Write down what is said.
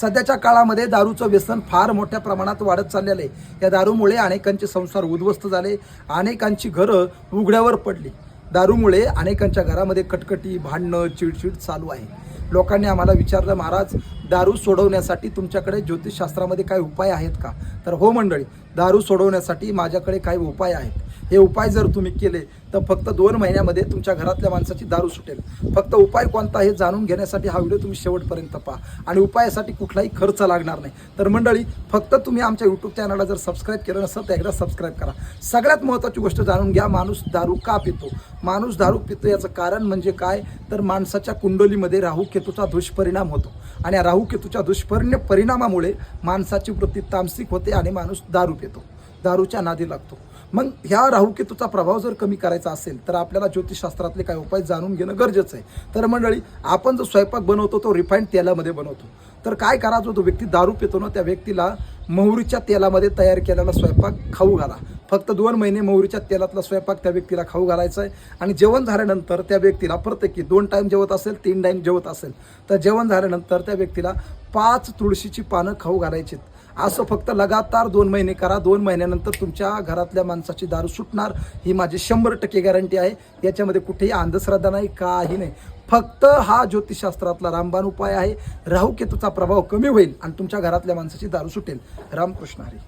सध्याच्या काळामध्ये दारूचं व्यसन फार मोठ्या प्रमाणात वाढत चाललेलं आहे. या दारूमुळे अनेकांचे संसार उद्ध्वस्त झाले अनेकांची घरं उघड्यावर पडली. दारूमुळे अनेकांच्या घरामध्ये कटकटी भांडणं चिडचिड चालू आहे. लोकांनी आम्हाला विचारलं महाराज दारू सोडवण्यासाठी तुमच्याकडे ज्योतिषशास्त्रामध्ये काही उपाय आहेत का? तर हो मंडळी दारू सोडवण्यासाठी माझ्याकडे काही उपाय आहेत. हे उपाय जर तुम्ही केले तर फक्त दोन महिन्यामध्ये तुमच्या घरातल्या माणसाची दारू सुटेल. फक्त उपाय कोणता हे जाणून घेण्यासाठी हा व्हिडिओ तुम्ही शेवटपर्यंत पहा. आणि उपायासाठी कुठलाही खर्च लागणार नाही. तर मंडळी फक्त तुम्ही आमच्या यूट्यूब चॅनलला जर सबस्क्राईब केलं नसेल तर एकदा सबस्क्राईब करा. सगळ्यात महत्त्वाची गोष्ट जाणून घ्या माणूस दारू का पितो? माणूस दारू पितो याचं कारण म्हणजे काय? तर माणसाच्या कुंडलीमध्ये राहू केतूचा दुष्परिणाम होतो. आणि या राहू केतूच्या दुष्परिण परिणामामुळे माणसाची वृत्ती तामसिक होते आणि माणूस दारू पितो दारूच्या नादी लागतो. मग ह्या राहुकेतूचा प्रभाव जर कमी करायचा असेल तर आपल्याला ज्योतिषशास्त्रातले काही उपाय जाणून घेणं गरजेचं आहे. तर मंडळी आपण जो स्वयंपाक बनवतो तो रिफाईंड तेलामध्ये बनवतो. तर काय करा जो तो व्यक्ती दारू पितो ना त्या व्यक्तीला मोहरीच्या तेलामध्ये तयार केलेला स्वयंपाक खाऊ घाला. फक्त दोन महिने मोहरीच्या तेलातला स्वयंपाक त्या व्यक्तीला खाऊ घालायचा आहे. आणि जेवण झाल्यानंतर त्या व्यक्तीला प्रत्येकी दोन टाईम जेवत असेल तीन टाईम जेवत असेल तर जेवण झाल्यानंतर त्या व्यक्तीला पाच तुळशीची पानं खाऊ घालायची असं फक्त लगातार दोन महिने करा. दोन महिन्यानंतर तुमच्या घरातल्या माणसाची दारू सुटणार. ही माझी शंभर टक्के गॅरंटी आहे. याच्यामध्ये कुठेही अंधश्रद्धा नाही काही नाही. फक्त हा ज्योतिषशास्त्रातला रामबाण उपाय आहे. राहू केतूचा प्रभाव कमी होईल आणि तुमच्या घरातल्या माणसाची दारू सुटेल. रामकृष्ण हरी.